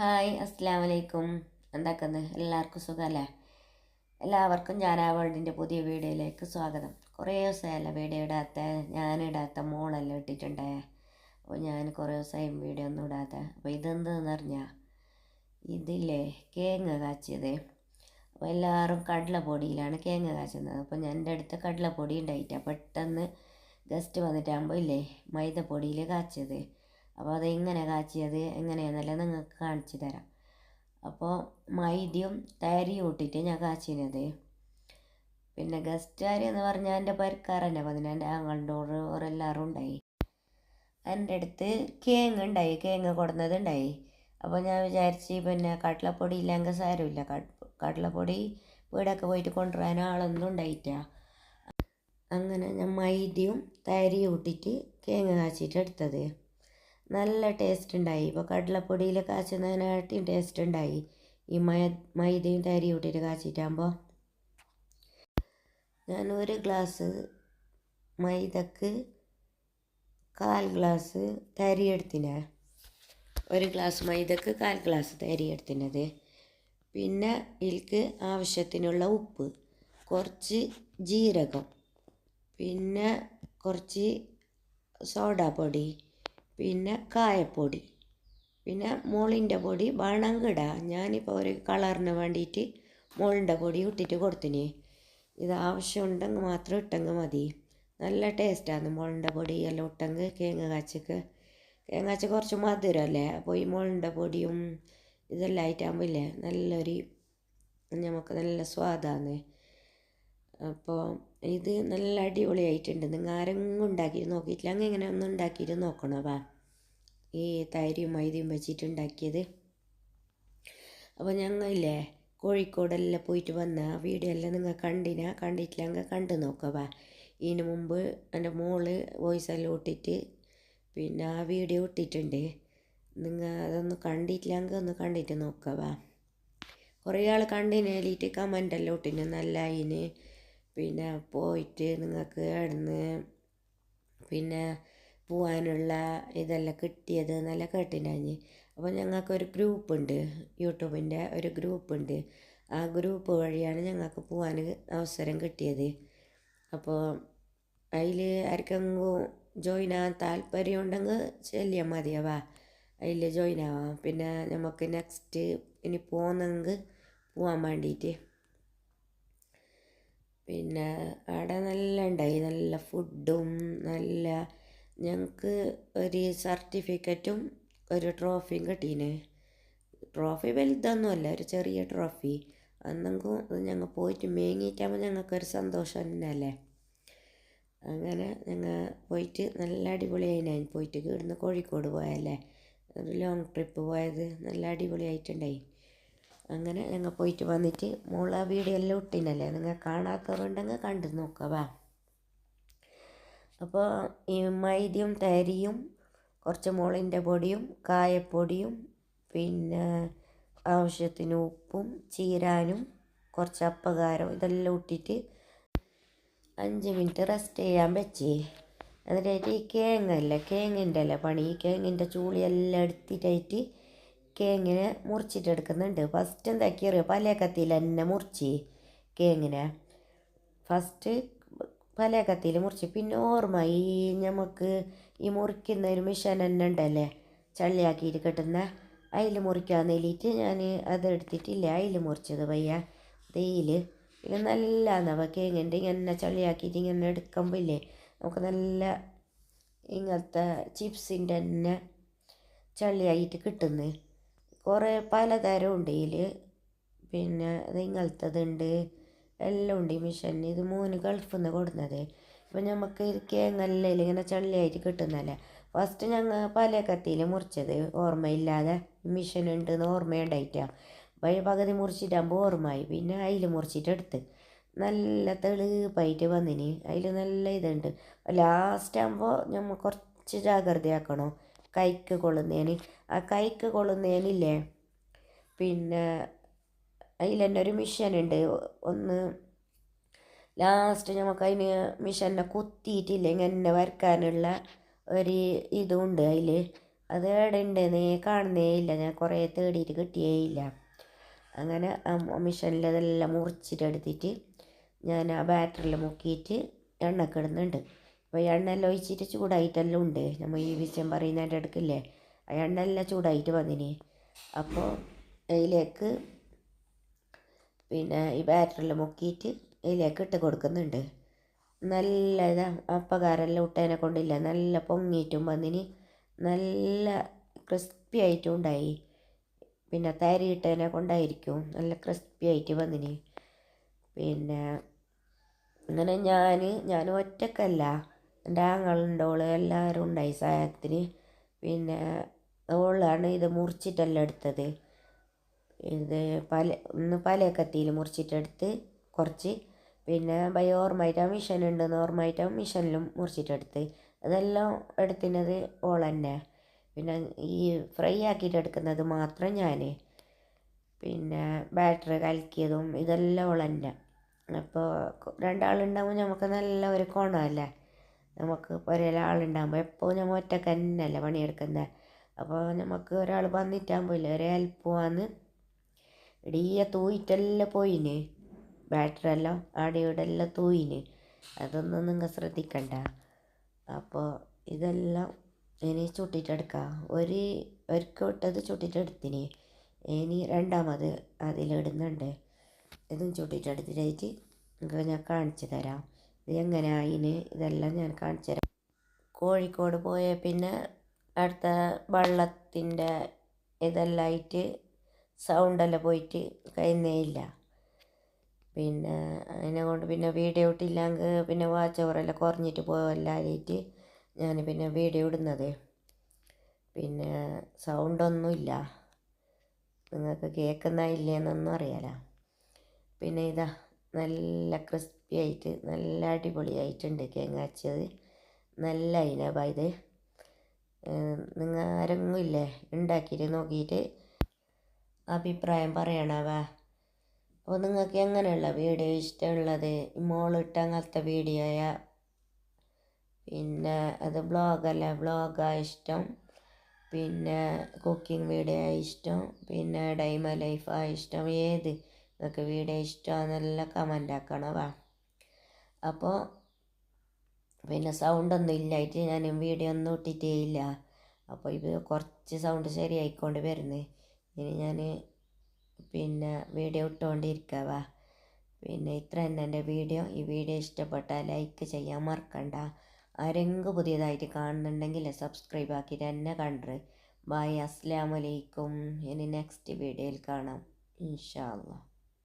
Hi അസ്സാം വലൈക്കും എന്താക്കുന്നത് എല്ലാവർക്കും സുഖമല്ലേ എല്ലാവർക്കും ഞാൻ ആ വേൾഡിന്റെ പുതിയ വീഡിയോയിലേക്ക് സ്വാഗതം. കുറേ ദിവസമായല്ല വീഡിയോ ഇടാത്ത ഞാനിടാത്ത മോളെല്ലാം ഇട്ടിട്ടുണ്ടേ? അപ്പോൾ ഞാൻ കുറേ ദിവസമായും വീഡിയോ ഒന്നും ഇടാത്ത. അപ്പോൾ ഇതെന്തെന്ന് പറഞ്ഞാൽ ഇതില്ലേ കേങ്ങ കാച്ചിയത്. അപ്പോൾ എല്ലാവരും കടലപ്പൊടിയിലാണ് കേങ്ങ കാച്ചുന്നത്. അപ്പോൾ ഞാൻ എന്റെ അടുത്ത് കടലപ്പൊടി ഉണ്ടായിട്ടാണ് പെട്ടെന്ന് ഗസ്റ്റ് വന്നിട്ടാകുമ്പോൾ ഇല്ലേ മൈദപ്പൊടിയിൽ കാച്ചിയത്. അപ്പോൾ അത് എങ്ങനെ കാച്ചിയത്? എങ്ങനെയാണെന്നല്ല നിങ്ങൾക്ക് കാണിച്ചു തരാം. അപ്പോൾ മൈദ്യം തരിയും ഇട്ടിട്ട് ഞാൻ കാച്ചിനത്. പിന്നെ ഗസ്റ്റുകാർ എന്ന് പറഞ്ഞാൽ എന്റെ പരിക്കാർ തന്നെ. പതിനെ എന്റെ ആങ്ങളുടെ ഓരെല്ലാവരും ഉണ്ടായി. എന്റെ അടുത്ത് കേങ്ങ് ഉണ്ടായി. കേങ്ങ് കൊടുന്നത് ഉണ്ടായി. അപ്പോൾ ഞാൻ വിചാരിച്ച് പിന്നെ കടലപ്പൊടി ഇല്ലെങ്കിൽ സാരമില്ല. കടലപ്പൊടി വീടൊക്കെ പോയിട്ട് കൊണ്ടുവരാൻ ആളൊന്നും ഉണ്ടായിട്ട അങ്ങനെ ഞാൻ മൈദയും തൈരിയും ഇട്ടിട്ട് കേങ്ങ് കാച്ചിട്ട് എടുത്തത്. നല്ല ടേസ്റ്റ് ഉണ്ടായി ഇപ്പോൾ കടലപ്പൊടിയിൽ കാച്ചുന്നതിനായിട്ടും ടേസ്റ്റ് ഉണ്ടായി ഈ മൈ മൈദയും തരിയും ഇട്ടിട്ട് കാച്ചിട്ടാകുമ്പോൾ ഞാൻ ഒരു ഗ്ലാസ് മൈദക്ക് കാൽ ഗ്ലാസ് തരി എടുത്തിനെ. ഒരു ഗ്ലാസ് മൈദക്ക് കാൽ ഗ്ലാസ് തരി എടുത്തിനത്. പിന്നെ ഇതിൽക്ക് ആവശ്യത്തിനുള്ള ഉപ്പ് കുറച്ച് ജീരകം പിന്നെ കുറച്ച് സോഡാപ്പൊടി പിന്നെ കായപ്പൊടി. പിന്നെ മുളിന്റെ പൊടി വേണമെങ്കിൽ ഇടാം ഞാനിപ്പോൾ ഒരു കളറിന് വേണ്ടിയിട്ട് മുളിന്റെ പൊടി ഇട്ടിട്ട് കൊടുത്തിന്. ഇത് ആവശ്യമുണ്ടെങ്കിൽ മാത്രം ഇട്ടെങ്കിൽ മതി. നല്ല ടേസ്റ്റാണ് മുളിന്റെ പൊടി. എല്ലാം ഇട്ടെങ്കിൽ കേങ്ങ കാച്ചക്ക്. കേങ്ങ കാച്ച കുറച്ച് മധുരമല്ലേ അപ്പോൾ ഈ മുളിന്റെ പൊടിയും ഇതെല്ലാം ആയിട്ടാകുമ്പോൾ ഇല്ലേ? നല്ലൊരു നമുക്ക് നല്ല സ്വാദാണ്. അപ്പോൾ ഇത് നല്ല അടിപൊളിയായിട്ടുണ്ട്. നിങ്ങൾ ആരെങ്കിലും ഉണ്ടാക്കിയിട്ട് നോക്കിയിട്ടില്ല. അങ്ങ് എങ്ങനെ ഒന്ന് ഉണ്ടാക്കിയിട്ട് നോക്കണം? വാ. ഈ തൈരും മൈദയും വെച്ചിട്ട് ഉണ്ടാക്കിയത്. അപ്പോൾ ഞങ്ങളില്ലേ കോഴിക്കോടെല്ലാം പോയിട്ട് വന്ന വീഡിയോ എല്ലാം നിങ്ങൾ കണ്ടിന? കണ്ടിട്ടില്ലെങ്കിൽ കണ്ടു നോക്കുക വാ. ഇതിന് മുമ്പ് എന്റെ മോൾ വോയിസ് എല്ലാം ഇട്ടിട്ട് പിന്നെ ആ വീഡിയോ ഇട്ടിട്ടുണ്ട് നിങ്ങൾ അതൊന്ന് കണ്ടിട്ടില്ലെങ്കിൽ ഒന്ന് കണ്ടിട്ട് നോക്കുക വാ. കുറേ ആൾ കണ്ടിനേലിട്ട് കമന്റ് എല്ലാം ഇട്ടിന്. നല്ല അതിന് പിന്നെ പോയിട്ട് നിങ്ങൾക്ക് അവിടുന്ന് പിന്നെ പോകാനുള്ള ഇതെല്ലാം കിട്ടിയത് നല്ല കേട്ടിട്ടുണ്ടായി അപ്പോൾ ഞങ്ങൾക്കൊരു ഗ്രൂപ്പ് ഉണ്ട് യൂട്യൂബിന്റെ ഒരു ഗ്രൂപ്പ് ഉണ്ട് ആ ഗ്രൂപ്പ് വഴിയാണ് ഞങ്ങൾക്ക് പോകാൻ അവസരം കിട്ടിയത്. അപ്പോൾ അതിൽ ആർക്കെങ്കിലും ജോയിൻ ആകാൻ താല്പര്യം ഉണ്ടെങ്കിൽ ചെല്ലിയാൽ മതിയാവാ അതിൽ ജോയിൻ ആവാം. പിന്നെ നമുക്ക് നെക്സ്റ്റ് ഇനി പോകുന്നെങ്കിൽ പോകാൻ വേണ്ടിയിട്ട് പിന്നെ അവിടെ നല്ല ഉണ്ടായി. നല്ല ഫുഡും നല്ല ഞങ്ങൾക്ക് ഒരു സർട്ടിഫിക്കറ്റും ഒരു ട്രോഫിയും കിട്ടീന്. ട്രോഫി വലുതൊന്നുമല്ല ഒരു ചെറിയ ട്രോഫി അന്നെങ്കിൽ ഞങ്ങൾ പോയിട്ട് മേങ്ങിയിട്ടാകുമ്പോൾ ഞങ്ങൾക്കൊരു സന്തോഷം തന്നെയല്ലേ അങ്ങനെ ഞങ്ങൾ പോയിട്ട് നല്ല അടിപൊളിയായി. ഞാൻ പോയിട്ട് ഇവിടുന്ന് കോഴിക്കോട് പോയല്ലേ? ഒരു ലോങ് ട്രിപ്പ് പോയത്. നല്ല അടിപൊളിയായിട്ടുണ്ടായി. അങ്ങനെ ഞങ്ങൾ പോയിട്ട് വന്നിട്ട് മോള വീഡിയോ എല്ലാം ഇട്ടിനല്ലേ നിങ്ങൾ കാണാത്തവരുണ്ടെങ്കിൽ കണ്ടു നോക്കുക വാ. അപ്പോൾ ഈ മൈദ്യം തരിയും കുറച്ച് മുളിന്റെ പൊടിയും കായപ്പൊടിയും പിന്നെ ആവശ്യത്തിന് ഉപ്പും ചീരാനും കുറച്ച് അപ്പകാരം ഇതെല്ലാം ഇട്ടിട്ട് അഞ്ച് മിനിറ്റ് റെസ്റ്റ് ചെയ്യാൻ വെച്ചേ. എന്നിട്ടായിട്ട് ഈ കേങ്ങല്ലേ കേങ്ങിന്റെ അല്ലേ പണി. ഈ കേങ്ങിന്റെ ചൂളിയെല്ലാം എടുത്തിട്ടായിട്ട് കേങ്ങിനെ മുറിച്ചിട്ടെടുക്കുന്നുണ്ട്. ഫസ്റ്റ് എന്താക്കി അറിയോ? പല കത്തിയിൽ തന്നെ മുറിച്ച് കേങ്ങിനെ. ഫസ്റ്റ് പല കത്തിയിൽ മുറിച്ച്. പിന്നെ ഓർമ്മ ഈ നമുക്ക് ഈ മുറിക്കുന്ന ഒരു മിഷൻ തന്നെ ഉണ്ടല്ലേ? ചള്ളിയാക്കിയിട്ട് കിട്ടുന്ന അതിൽ മുറിക്കാൻ നേലിയിട്ട് ഞാൻ അതെടുത്തിട്ടില്ല. അതിൽ മുറിച്ചത് പയ്യ. തേയിൽ ഇത് നല്ല നവ കേങ്ങിന്റെ ഇങ്ങനെ ചള്ളിയാക്കിയിട്ട് ഇങ്ങനെ എടുക്കുമ്പോൾ ഇല്ലേ നമുക്ക് നല്ല ഇങ്ങനത്തെ ചിപ്സിന്റെ തന്നെ ചള്ളിയായിട്ട് കിട്ടുന്നു. കുറേ പലതരം ഉണ്ട്. ഇതിൽ പിന്നെ ഇത് ഇങ്ങനത്തതുണ്ട് എല്ലാം ഉണ്ട് ഈ മിഷൻ ഇത് മൂന്ന് ഗൾഫിൽ നിന്ന് കൊടുക്കുന്നത് ഇപ്പം നമുക്ക് ഇത് കേങ്ങല്ലേ ഇങ്ങനെ ചള്ളിയായിട്ട് കിട്ടുന്നല്ലേ? ഫസ്റ്റ് ഞങ്ങൾ പല കത്തിയിൽ മുറിച്ചത് ഓർമ്മയില്ലാതെ മിഷൻ ഉണ്ട് ഉണ്ടെന്ന് ഓർമ്മയുണ്ടായിട്ടാണ് വഴി പകുതി മുറിച്ചിട്ടാകുമ്പോൾ ഓർമ്മയായി. പിന്നെ അതിൽ മുറിച്ചിട്ടെടുത്ത് നല്ല തെളിപ്പായിട്ട് വന്നിന്. അതിൽ നല്ല ഇതുണ്ട്. ലാസ്റ്റ് ആകുമ്പോൾ നമ്മൾ കുറച്ച് ജാഗ്രതയാക്കണം. കൈക്ക് കൊള്ളുന്നതിന് ആ കൈക്ക് കൊള്ളുന്നതിനില്ലേ പിന്നെ അതിൽ തന്നെ ഒരു മിഷനുണ്ട് ഒന്ന് ലാസ്റ്റ് നമുക്ക് അതിന് മിഷനെ കുത്തിയിട്ടില്ല. ഇങ്ങനെ വരക്കാനുള്ള ഒരു ഇതുണ്ട് അതിൽ അത് എവിടെ നീ കാണുന്നേ ഇല്ല ഞാൻ കുറേ തേടിയിട്ട് കിട്ടിയേ ഇല്ല അങ്ങനെ ആ മിഷനിൽ അതെല്ലാം മുറിച്ചിട്ടെടുത്തിട്ട് ഞാൻ ആ ബാറ്ററിൽ മുക്കിയിട്ട് എണ്ണക്കിടുന്നുണ്ട് അപ്പോൾ എണ്ണ എല്ലാം ഒഴിച്ചിട്ട് ചൂടായിട്ടെല്ലാം ഉണ്ട്. നമ്മൾ ഈ വിഷയം പറയുന്നതിന്റെ അടുക്കില്ലേ ആ എണ്ണയെല്ലാം ചൂടായിട്ട് വന്നിന്. അപ്പോൾ അതിലേക്ക് പിന്നെ ഈ ബാറ്ററിൽ മുക്കിയിട്ട് അതിലേക്ക് ഇട്ട് കൊടുക്കുന്നുണ്ട്. നല്ല ഇതാ അപ്പകാരെല്ലാം ഇട്ടതിനെ കൊണ്ടില്ല നല്ല പൊങ്ങിയിട്ടും വന്നിന്. നല്ല ക്രിസ്പി ആയിട്ടും ഉണ്ടായി. പിന്നെ തരി ഇട്ടതിനെ കൊണ്ടായിരിക്കും നല്ല ക്രിസ്പി ആയിട്ട് വന്നിന്. പിന്നെ അങ്ങനെ ഞാൻ ഞാൻ ഒറ്റക്കല്ല. എന്റെ ആങ്ങളുണ്ടോൾ എല്ലാവരും ഉണ്ടായി സഹായത്തിന് പിന്നെ ഓളാണ് ഇത് മുറിച്ചിട്ടെല്ലാം എടുത്തത്. ഇത് പല ഒന്ന് പല കത്തിയിൽ മുറിച്ചിട്ടെടുത്ത് കുറച്ച്. പിന്നെ ബൈ ഓർമ്മയായിട്ട് മിഷൻ ഉണ്ടെന്ന് ഓർമ്മയായിട്ട് മിഷനിലും മുറിച്ചിട്ടെടുത്ത്. അതെല്ലാം എടുക്കുന്നത് ഓൾ തന്നെ. പിന്നെ ഈ ഫ്രൈ ആക്കിയിട്ട് എടുക്കുന്നത് മാത്രം ഞാൻ പിന്നെ ബാറ്ററി കലക്കിയതും ഇതെല്ലാം ഓൾ തന്നെ. അപ്പോൾ രണ്ടാളുണ്ടാകുമ്പോൾ നമുക്ക് നല്ല ഒരു കോണമല്ലേ? നമുക്ക് ഒരാളുണ്ടാകുമ്പോൾ എപ്പോൾ നമ്മൾ ഒറ്റയ്ക്ക് തന്നെയല്ലേ പണിയെടുക്കുന്നത് അപ്പോൾ നമുക്ക് ഒരാൾ പോയില്ല ഒരു ഹെൽപ്പ് വന്ന്. ഇടിയ തൂയിട്ടെല്ലാം പോയിന്. ബാറ്ററി എല്ലാം ആടെ ഇവിടെ എല്ലാം തൂയിന്. അതൊന്നും നിങ്ങൾ ശ്രദ്ധിക്കണ്ട. അപ്പോൾ ഇതെല്ലാം ഇനി ചുട്ടിട്ടെടുക്കാം. ഒരു ഒരിക്കൽ ഇട്ടത് ചുട്ടിട്ടെടുത്തിന്. ഇനി രണ്ടാമത് അതിലിടുന്നുണ്ട്. ഇതും ചുട്ടിട്ടെടുത്തിട്ടായിട്ട് നിങ്ങൾക്ക് ഞാൻ കാണിച്ചു തരാം. ഇത് എങ്ങനെ ആയിന്? ഇതെല്ലാം ഞാൻ കാണിച്ചു തരാം. കോഴിക്കോട് പോയ പിന്നെ അടുത്ത വള്ളത്തിന്റെ ഇതെല്ലാം ആയിട്ട് സൗണ്ടെല്ലാം പോയിട്ട് കഴിയുന്നേയില്ല പിന്നെ അതിനെ കൊണ്ട് പിന്നെ വീഡിയോ ഇട്ടില്ലെങ്കിൽ പിന്നെ വാച്ച് ഓവറെല്ലാം കുറഞ്ഞിട്ട് പോകല്ലായിട്ട് ഞാൻ പിന്നെ വീഡിയോ ഇടുന്നത്. പിന്നെ സൗണ്ടൊന്നുമില്ല നിങ്ങൾക്ക് കേൾക്കുന്ന ഇല്ലേന്നൊന്നും അറിയാല. പിന്നെ ഇതാ നല്ല ക്രിസ്പി ആയിട്ട് നല്ല അടിപൊളിയായിട്ടുണ്ട് തേങ്ങാച്ചത് നല്ല ഇത് നിങ്ങൾ ആരെങ്കിലും ഇല്ലേ ഉണ്ടാക്കിയിട്ട് നോക്കിയിട്ട് അഭിപ്രായം പറയണവ അപ്പോൾ നിങ്ങൾക്ക് എങ്ങനെയുള്ള വീഡിയോ ഇഷ്ടമുള്ളത്? മോളിട്ട അങ്ങനത്തെ വീഡിയോയ? പിന്നെ അത് ബ്ലോഗല്ല ബ്ലോഗാ ഇഷ്ടം. പിന്നെ കുക്കിംഗ് വീഡിയോ ഇഷ്ടം. പിന്നെ ഡൈമ ലൈഫാ ഇഷ്ടം. ഏത് നിങ്ങൾക്ക് വീഡിയോ ഇഷ്ടമാണെന്നെല്ലാം കമന്റ് ആക്കണവാ അപ്പോൾ പിന്നെ സൗണ്ടൊന്നും ഇല്ലായിട്ട് ഞാൻ വീഡിയോ ഒന്നും ഇട്ടിട്ടേ ഇല്ല. അപ്പോൾ ഇത് കുറച്ച് സൗണ്ട് ശരിയായിക്കൊണ്ട് വരുന്നത് ഇനി ഞാൻ പിന്നെ വീഡിയോ ഇട്ടുകൊണ്ടിരിക്കുക പിന്നെ ഇത്ര തന്നെ എന്റെ വീഡിയോ ഈ വീഡിയോ ഇഷ്ടപ്പെട്ടാൽ ലൈക്ക് ചെയ്യാൻ മറക്കണ്ട. ആരെങ്കിലും പുതിയതായിട്ട് കാണുന്നുണ്ടെങ്കിൽ സബ്സ്ക്രൈബ് ആക്കിയിട്ട് എന്നെ കണ്ടു ബായ് അസ്സലാമലൈക്കും ഇനി നെക്സ്റ്റ് വീഡിയോയിൽ കാണാം. ഇൻഷാ